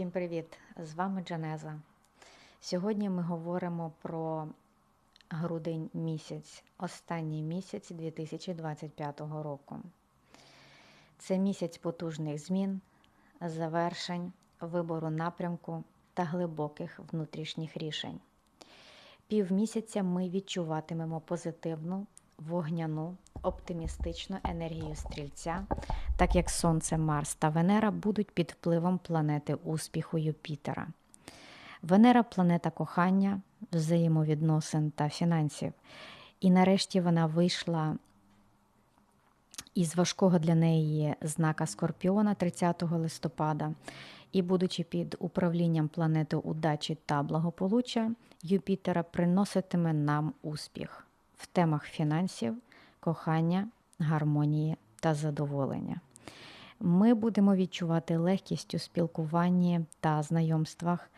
Всім привіт! З вами Джанеза. Сьогодні ми говоримо про грудень місяць, останній місяць 2025 року. Це місяць потужних змін, завершень, вибору напрямку та глибоких внутрішніх рішень. Півмісяця ми відчуватимемо позитивну, вогняну, оптимістичну енергію стрільця, так як Сонце, Марс та Венера будуть під впливом планети успіху Юпітера. Венера планета кохання, взаємовідносин та фінансів. І нарешті вона вийшла із важкого для неї знака Скорпіона 30 листопада. І, будучи під управлінням планети удачі та благополуччя, Юпітера приноситиме нам успіх в темах фінансів, кохання, гармонії та задоволення. Ми будемо відчувати легкість у спілкуванні та знайомствах,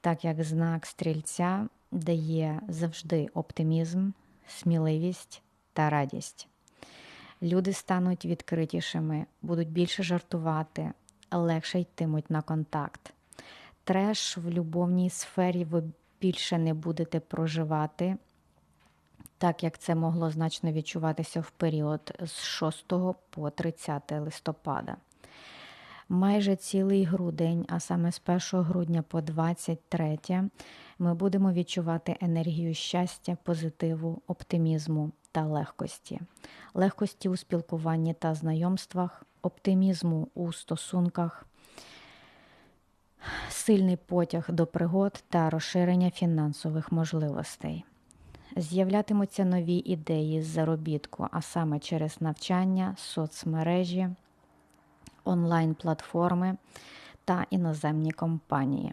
так як знак стрільця дає завжди оптимізм, сміливість та радість. Люди стануть відкритішими, будуть більше жартувати, легше йтимуть на контакт. Треш в любовній сфері ви більше не будете проживати, так як це могло значно відчуватися в період з 6 по 30 листопада. Майже цілий грудень, а саме з 1 грудня по 23, ми будемо відчувати енергію щастя, позитиву, оптимізму та легкості, легкості у спілкуванні та знайомствах, оптимізму у стосунках, сильний потяг до пригод та розширення фінансових можливостей. З'являтимуться нові ідеї з заробітку, а саме через навчання, соцмережі, онлайн-платформи та іноземні компанії.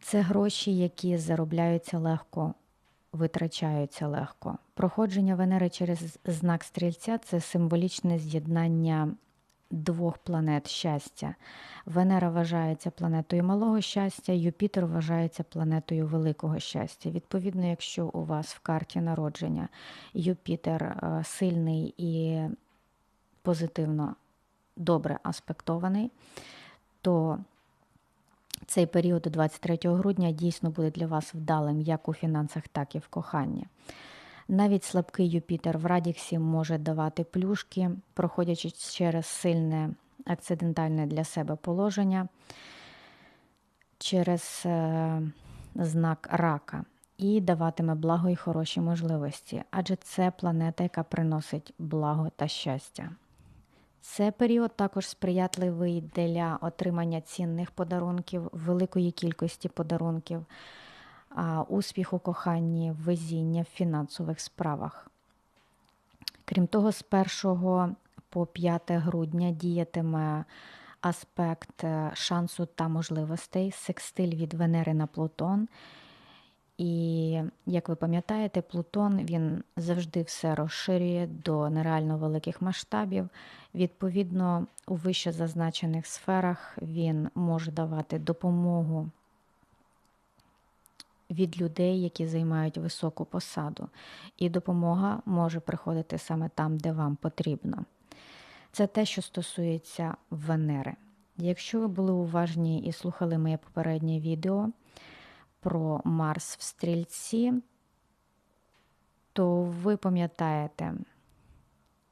Це гроші, які заробляються легко, витрачаються легко. Проходження Венери через знак стрільця це символічне з'єднання двох планет щастя. Венера вважається планетою малого щастя, Юпітер вважається планетою великого щастя. Відповідно, якщо у вас в карті народження Юпітер е, сильний і позитивно добре аспектований, то цей період до 23 грудня дійсно буде для вас вдалим як у фінансах, так і в коханні. Навіть слабкий Юпітер в Радіксі може давати плюшки, проходячи через сильне акцидентальне для себе положення через е, знак рака і даватиме благо і хороші можливості, адже це планета, яка приносить благо та щастя. Це період також сприятливий для отримання цінних подарунків, великої кількості подарунків успіх у коханні, везіння в фінансових справах. Крім того, з 1 по 5 грудня діятиме аспект е, шансу та можливостей, секстиль від Венери на Плутон. І, як ви пам'ятаєте, Плутон він завжди все розширює до нереально великих масштабів. Відповідно, у вище зазначених сферах він може давати допомогу від людей, які займають високу посаду, і допомога може приходити саме там, де вам потрібно. Це те, що стосується Венери. Якщо ви були уважні і слухали моє попереднє відео про Марс в стрільці, то ви пам'ятаєте,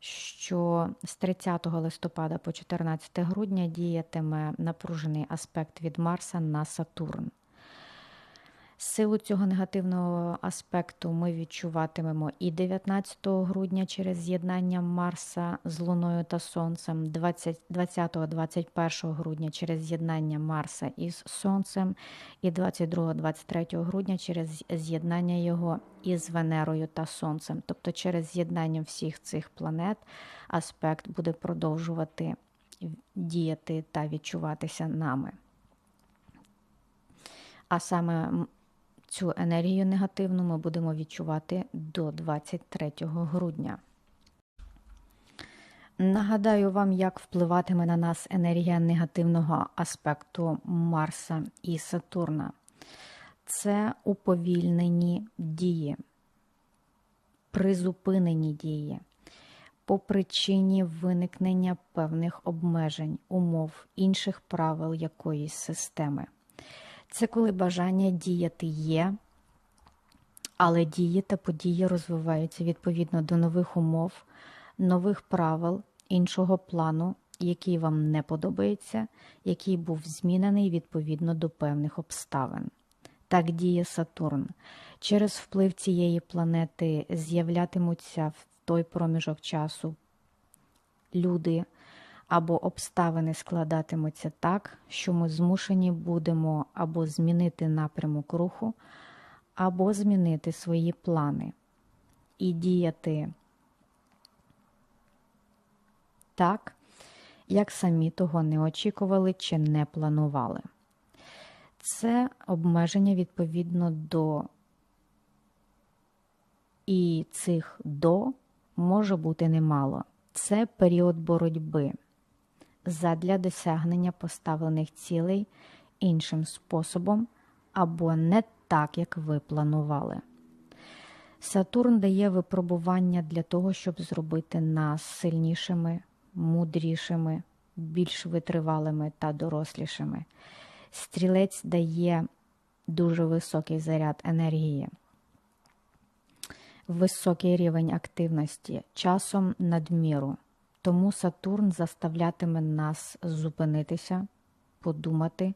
що з 30 листопада по 14 грудня діятиме напружений аспект від Марса на Сатурн. Силу цього негативного аспекту ми відчуватимемо і 19 грудня через з'єднання Марса з Луною та Сонцем, 20-21 грудня через з'єднання Марса із Сонцем, і 22-23 грудня через з'єднання його із Венерою та Сонцем. Тобто через з'єднання всіх цих планет аспект буде продовжувати діяти та відчуватися нами. А саме Цю енергію негативну ми будемо відчувати до 23 грудня. Нагадаю вам, як впливатиме на нас енергія негативного аспекту Марса і Сатурна. Це уповільнені дії, призупинені дії, по причині виникнення певних обмежень, умов, інших правил якоїсь системи. Це коли бажання діяти є, але дії та події розвиваються відповідно до нових умов, нових правил, іншого плану, який вам не подобається, який був змінений відповідно до певних обставин. Так діє Сатурн. Через вплив цієї планети з'являтимуться в той проміжок часу люди або обставини складатимуться так, що ми змушені будемо або змінити напрямок руху, або змінити свої плани і діяти так, як самі того не очікували чи не планували. Це обмеження відповідно до і цих до може бути немало. Це період боротьби задля досягнення поставлених цілей іншим способом або не так, як ви планували. Сатурн дає випробування для того, щоб зробити нас сильнішими, мудрішими, більш витривалими та дорослішими. Стрілець дає дуже високий заряд енергії, високий рівень активності, часом надміру. Тому Сатурн заставлятиме нас зупинитися, подумати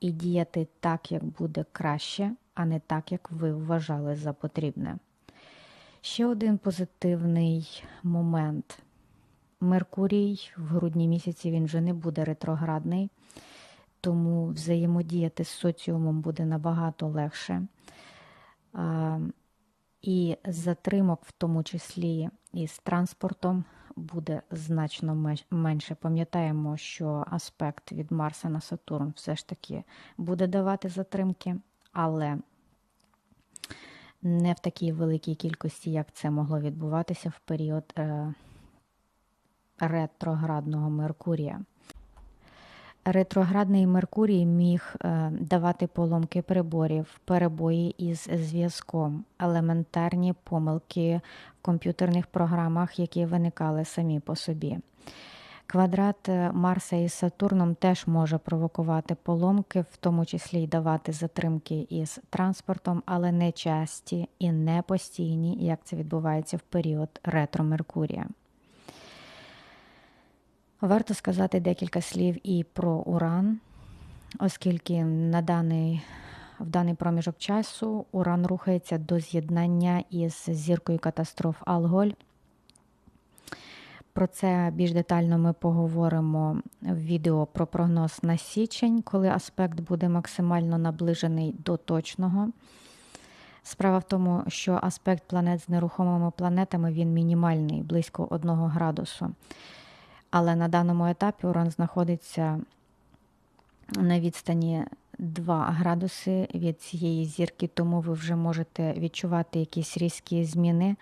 і діяти так, як буде краще, а не так, як ви вважали за потрібне. Ще один позитивний момент. Меркурій в грудні місяці він вже не буде ретроградний тому взаємодіяти з соціумом буде набагато легше. І затримок, в тому числі із транспортом, буде значно менше. Пам'ятаємо, що аспект від Марса на Сатурн все ж таки буде давати затримки, але не в такій великій кількості, як це могло відбуватися в період е, ретроградного Меркурія. Ретроградний Меркурій міг е, давати поломки приборів, перебої із зв'язком, елементарні помилки в комп'ютерних програмах, які виникали самі по собі. Квадрат е, Марса із Сатурном теж може провокувати поломки, в тому числі й давати затримки із транспортом, але не часті і не постійні, як це відбувається в період ретро Меркурія. Варто сказати декілька слів і про Уран, оскільки на даний, в даний проміжок часу Уран рухається до з'єднання із зіркою катастроф Алголь. Про це більш детально ми поговоримо в відео про прогноз на січень, коли аспект буде максимально наближений до точного. Справа в тому, що аспект планет з нерухомими планетами він мінімальний, близько 1 градусу. Але на даному етапі уран знаходиться на відстані 2 градуси від цієї зірки, тому ви вже можете відчувати якісь різкі зміни,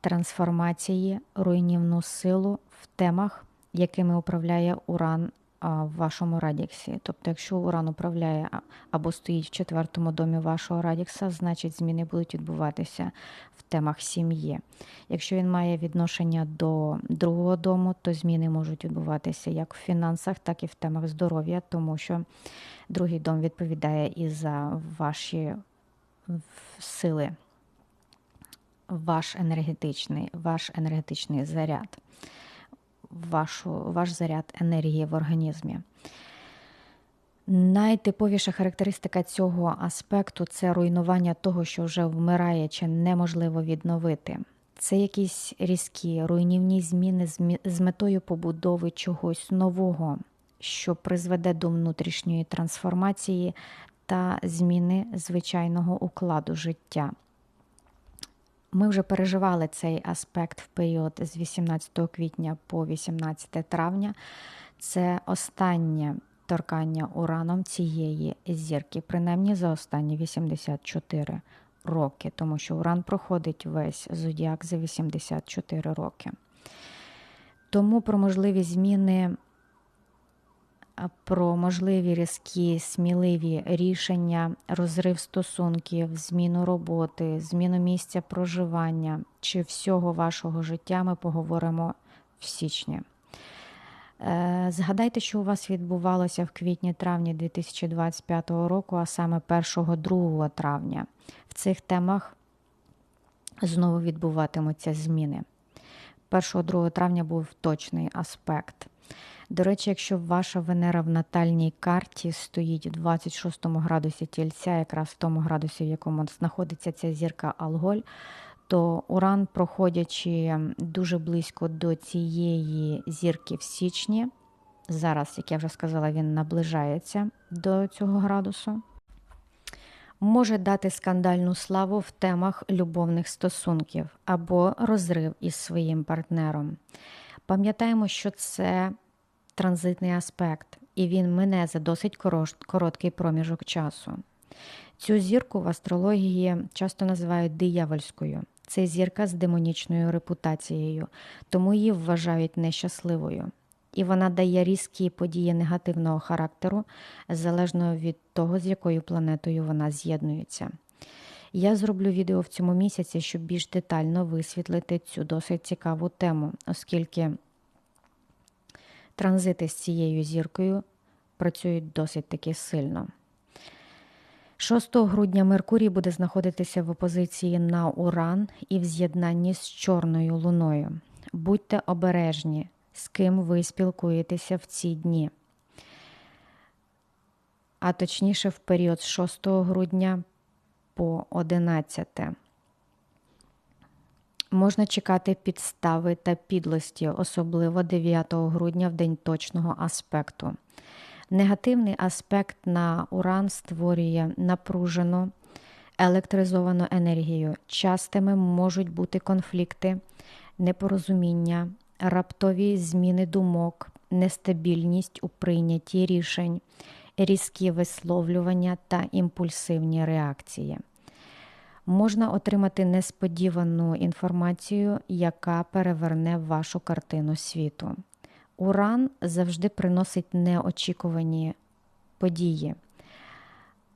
трансформації, руйнівну силу в темах, якими управляє уран в вашому радіксі. Тобто, якщо уран управляє або стоїть в четвертому домі вашого радікса, значить зміни будуть відбуватися в темах сім'ї. Якщо він має відношення до другого дому, то зміни можуть відбуватися як в фінансах, так і в темах здоров'я, тому що другий дом відповідає і за ваші сили. Ваш енергетичний, ваш енергетичний заряд вашу, ваш заряд енергії в організмі. Найтиповіша характеристика цього аспекту це руйнування того, що вже вмирає чи неможливо відновити. Це якісь різкі руйнівні зміни з метою побудови чогось нового, що призведе до внутрішньої трансформації та зміни звичайного укладу життя. Ми вже переживали цей аспект в період з 18 квітня по 18 травня. Це останнє торкання ураном цієї зірки, принаймні за останні 84 роки, тому що уран проходить весь зодіак за 84 роки. Тому про можливі зміни про можливі різкі, сміливі рішення, розрив стосунків, зміну роботи, зміну місця проживання чи всього вашого життя ми поговоримо в січні. Е, згадайте, що у вас відбувалося в квітні-травні 2025 року, а саме 1-2 травня. В цих темах знову відбуватимуться зміни. 1-2 травня був точний аспект. До речі, якщо ваша Венера в натальній карті стоїть у 26 градусі тільця, якраз в тому градусі, в якому знаходиться ця зірка Алголь, то Уран, проходячи дуже близько до цієї зірки в січні, зараз, як я вже сказала, він наближається до цього градусу, може дати скандальну славу в темах любовних стосунків або розрив із своїм партнером. Пам'ятаємо, що це транзитний аспект, і він мине за досить короткий проміжок часу. Цю зірку в астрології часто називають диявольською. Це зірка з демонічною репутацією, тому її вважають нещасливою. І вона дає різкі події негативного характеру, залежно від того, з якою планетою вона з'єднується. Я зроблю відео в цьому місяці, щоб більш детально висвітлити цю досить цікаву тему, оскільки транзити з цією зіркою працюють досить таки сильно. 6 грудня Меркурій буде знаходитися в опозиції на Уран і в з'єднанні з Чорною луною. Будьте обережні, з ким ви спілкуєтеся в ці дні. А точніше, в період з 6 грудня по 11. Можна чекати підстави та підлості, особливо 9 грудня в день точного аспекту. Негативний аспект на уран створює напружену електризовану енергію. Частими можуть бути конфлікти, непорозуміння, раптові зміни думок, нестабільність у прийнятті рішень, різкі висловлювання та імпульсивні реакції. Можна отримати несподівану інформацію, яка переверне вашу картину світу. Уран завжди приносить неочікувані події,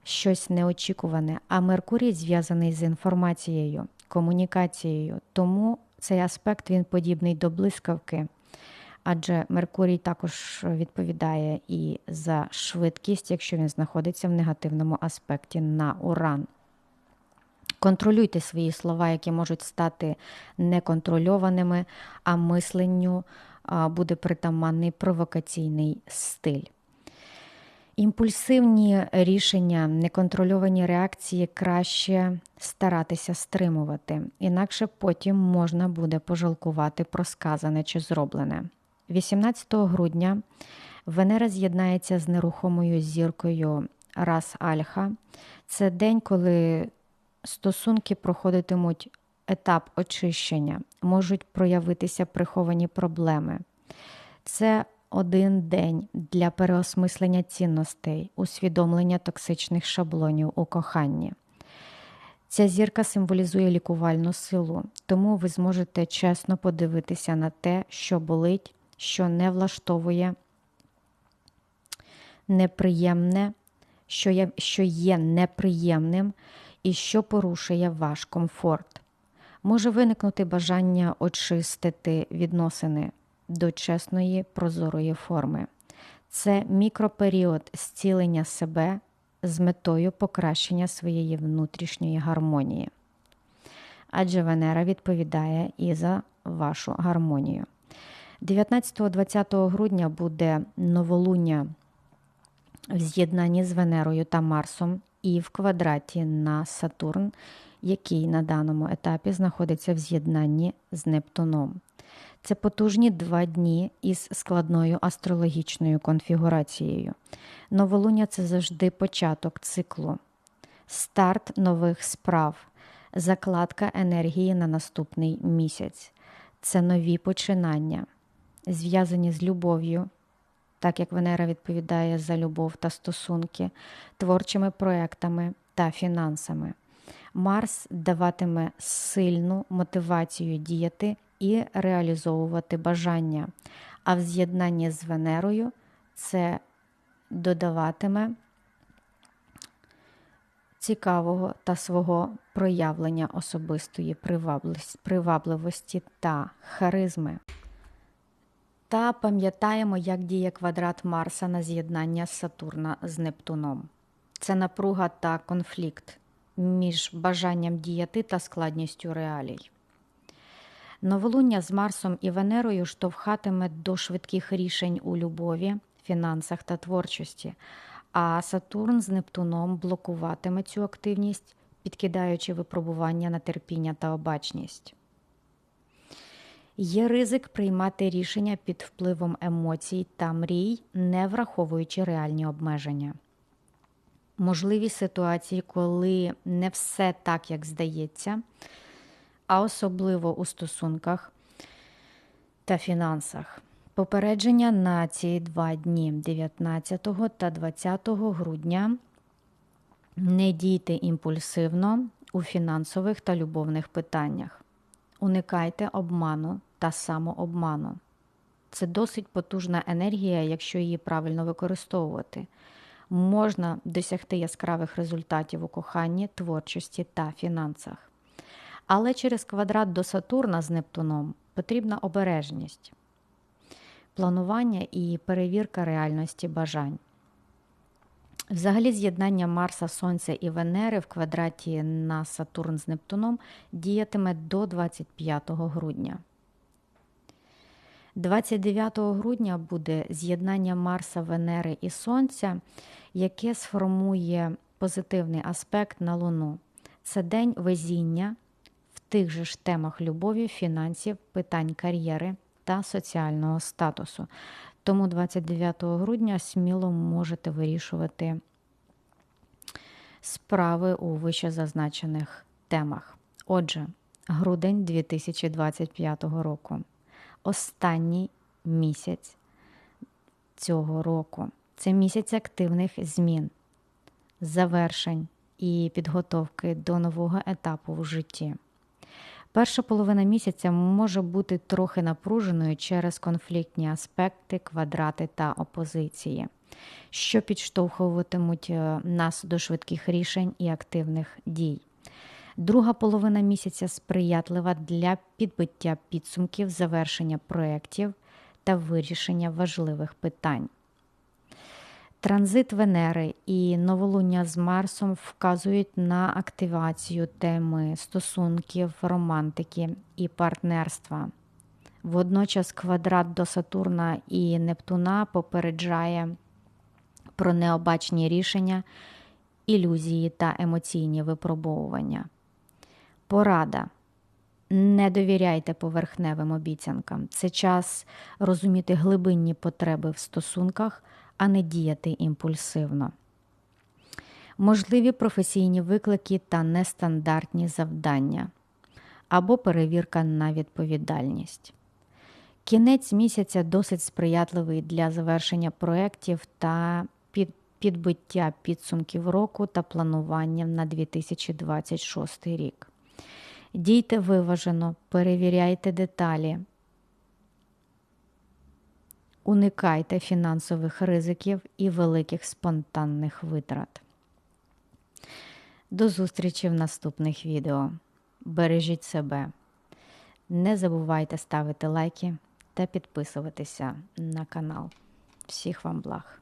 щось неочікуване, а Меркурій зв'язаний з інформацією, комунікацією. Тому цей аспект він подібний до блискавки, адже Меркурій також відповідає і за швидкість, якщо він знаходиться в негативному аспекті на Уран. Контролюйте свої слова, які можуть стати неконтрольованими, а мисленню буде притаманний провокаційний стиль. Імпульсивні рішення, неконтрольовані реакції краще старатися стримувати, інакше потім можна буде пожалкувати про сказане чи зроблене. 18 грудня Венера з'єднається з нерухомою зіркою Рас Альха. Це день, коли стосунки проходитимуть етап очищення, можуть проявитися приховані проблеми. Це один день для переосмислення цінностей, усвідомлення токсичних шаблонів у коханні. Ця зірка символізує лікувальну силу, тому ви зможете чесно подивитися на те, що болить, що не влаштовує неприємне, що є, що є неприємним і що порушує ваш комфорт може виникнути бажання очистити відносини до чесної прозорої форми. Це мікроперіод зцілення себе з метою покращення своєї внутрішньої гармонії. Адже Венера відповідає і за вашу гармонію. 19-20 грудня буде новолуння в з'єднанні з Венерою та Марсом і в квадраті на Сатурн який на даному етапі знаходиться в з'єднанні з Нептуном. Це потужні два дні із складною астрологічною конфігурацією. Новолуння це завжди початок циклу, старт нових справ, закладка енергії на наступний місяць. Це нові починання, зв'язані з любов'ю, так як Венера відповідає за любов та стосунки, творчими проектами та фінансами. Марс даватиме сильну мотивацію діяти і реалізовувати бажання, а в з'єднанні з Венерою це додаватиме цікавого та свого проявлення особистої привабливості та харизми. Та пам'ятаємо, як діє квадрат Марса на з'єднання Сатурна з Нептуном. Це напруга та конфлікт між бажанням діяти та складністю реалій. Новолуння з Марсом і Венерою штовхатиме до швидких рішень у любові, фінансах та творчості, а Сатурн з Нептуном блокуватиме цю активність, підкидаючи випробування на терпіння та обачність. Є ризик приймати рішення під впливом емоцій та мрій, не враховуючи реальні обмеження. Можливі ситуації, коли не все так, як здається, а особливо у стосунках та фінансах. Попередження на ці два дні 19 та 20 грудня. Не дійте імпульсивно у фінансових та любовних питаннях. Уникайте обману та самообману. Це досить потужна енергія, якщо її правильно використовувати. Можна досягти яскравих результатів у коханні, творчості та фінансах. Але через квадрат до Сатурна з Нептуном потрібна обережність, планування і перевірка реальності бажань. Взагалі, з'єднання Марса, Сонця і Венери в квадраті на Сатурн з Нептуном діятиме до 25 грудня. 29 грудня буде з'єднання Марса, Венери і Сонця, яке сформує позитивний аспект на Луну. Це день везіння в тих же ж темах любові, фінансів, питань кар'єри та соціального статусу. Тому 29 грудня сміло можете вирішувати справи у вищезазначених темах. Отже, грудень 2025 року. Останній місяць цього року. Це місяць активних змін, завершень і підготовки до нового етапу в житті. Перша половина місяця може бути трохи напруженою через конфліктні аспекти, квадрати та опозиції, що підштовхуватимуть е, нас до швидких рішень і активних дій. Друга половина місяця сприятлива для підбиття підсумків, завершення проєктів та вирішення важливих питань. Транзит Венери і новолуння з Марсом вказують на активацію теми стосунків, романтики і партнерства. Водночас квадрат до Сатурна і Нептуна попереджає про необачні рішення, ілюзії та емоційні випробовування. Порада. Не довіряйте поверхневим обіцянкам. Це час розуміти глибинні потреби в стосунках а не діяти імпульсивно. Можливі професійні виклики та нестандартні завдання або перевірка на відповідальність. Кінець місяця досить сприятливий для завершення проєктів та підбиття підсумків року та планування на 2026 рік. Дійте виважено, перевіряйте деталі, Уникайте фінансових ризиків і великих спонтанних витрат. До зустрічі в наступних відео. Бережіть себе. Не забувайте ставити лайки та підписуватися на канал. Всіх вам благ!